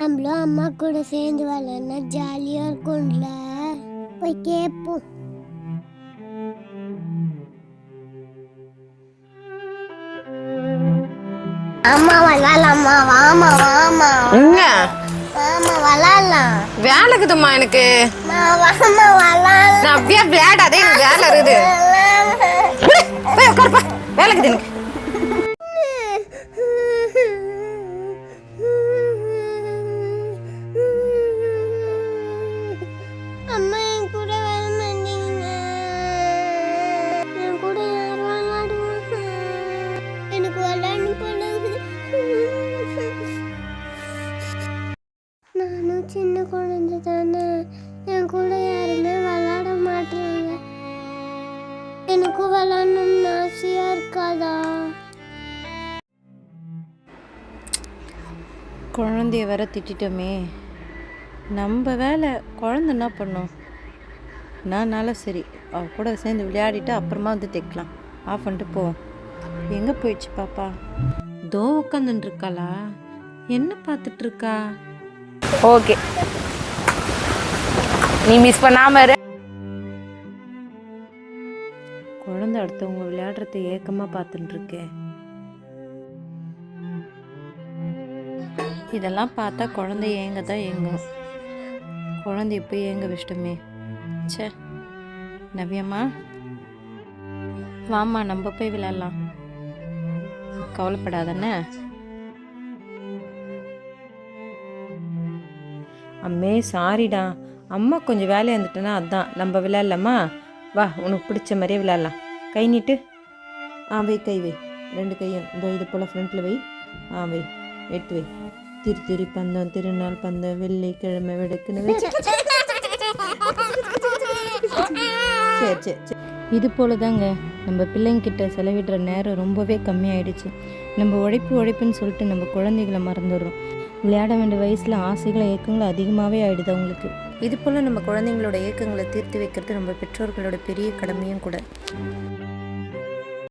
நம்மளும் அம்மா கூட சேர்ந்து விளையாடினா ஜாலியா இருக்கும்ல. போய் கேட்போம். அம்மா விளாடலாமா வாமா வாமா. வாமா விளாடலாம் வேலைக்குதும்மா எனக்கு. வாமா நான் அப்படியே விளையாடாதே எனக்கு வேலை இருக்குது. போய் உட்காருப்பா வேலைக்குது எனக்கு. நான் சின்ன குழந்தை தானே? என் கூட யாருமே விளாட மாட்டாங்க எனக்கும் விளாடணும்னு ஆசையாக இருக்காதா? குழந்தைய வர திட்டிட்டோமே. நம்ம வேலை குழந்த என்ன பண்ணும்? நானால சரி அவ கூட சேர்ந்து விளையாடிட்டு அப்புறமா வந்து தைக்கலாம். ஆஃப் பண்ணிட்டு போவோம் எங்கே போயிடுச்சு பாப்பா? தோ உட்காந்துருக்காளா என்ன பார்த்துட்ருக்கா ஓகே. நீ மிஸ் பண்ணாம இரு. குழந்தை அடுத்தவங்க விளையாடுறத ஏக்கமாக பார்த்துட்டு இருக்கேன் இதெல்லாம் பார்த்தா குழந்தை ஏங்க தான் ஏங்கும். குழந்தை இப்போ ஏங்க விஷ்டமே? ச்சே நவ்யம்மா. வாம்மா நம்ம போய் விளையாடலாம். கவலைப்படாதண்ணே. அம்மே சாரிடா. அம்மா கொஞ்சம் வேலையாக இருந்துட்டேன்னா அதான். நம்ம விளையாடலாமா? வா உனக்கு பிடிச்ச மாதிரியே விளையாடலாம். கை நீட்டு. ஆ வை கை வை. ரெண்டு கையும். இந்த இது போல் ஃப்ரண்ட்டில் வை. ஆ வை. எட்டு வை. திரு திரி பந்தம் திருநாள் பந்தம் வெள்ளிக்கிழமை வெடுக்குன்னு வை. சரி சரி சரி. இது போல தாங்க நம்ம பிள்ளைங்கிட்ட செலவிடுற நேரம் ரொம்பவே கம்மியாயிடுச்சு. நம்ம உழைப்பு உழைப்புன்னு சொல்லிட்டு நம்ம குழந்தைகளை மறந்துடுறோம். விளையாட வேண்டிய வயசில் ஆசைகளும் ஏக்கங்களும் அதிகமாகவே ஆயிடுது அவங்களுக்கு. இது போல் நம்ம குழந்தைங்களோட ஏக்கங்களை தீர்த்து வைக்கிறது நம்ம பெற்றோர்களோட பெரிய கடமையும் கூட.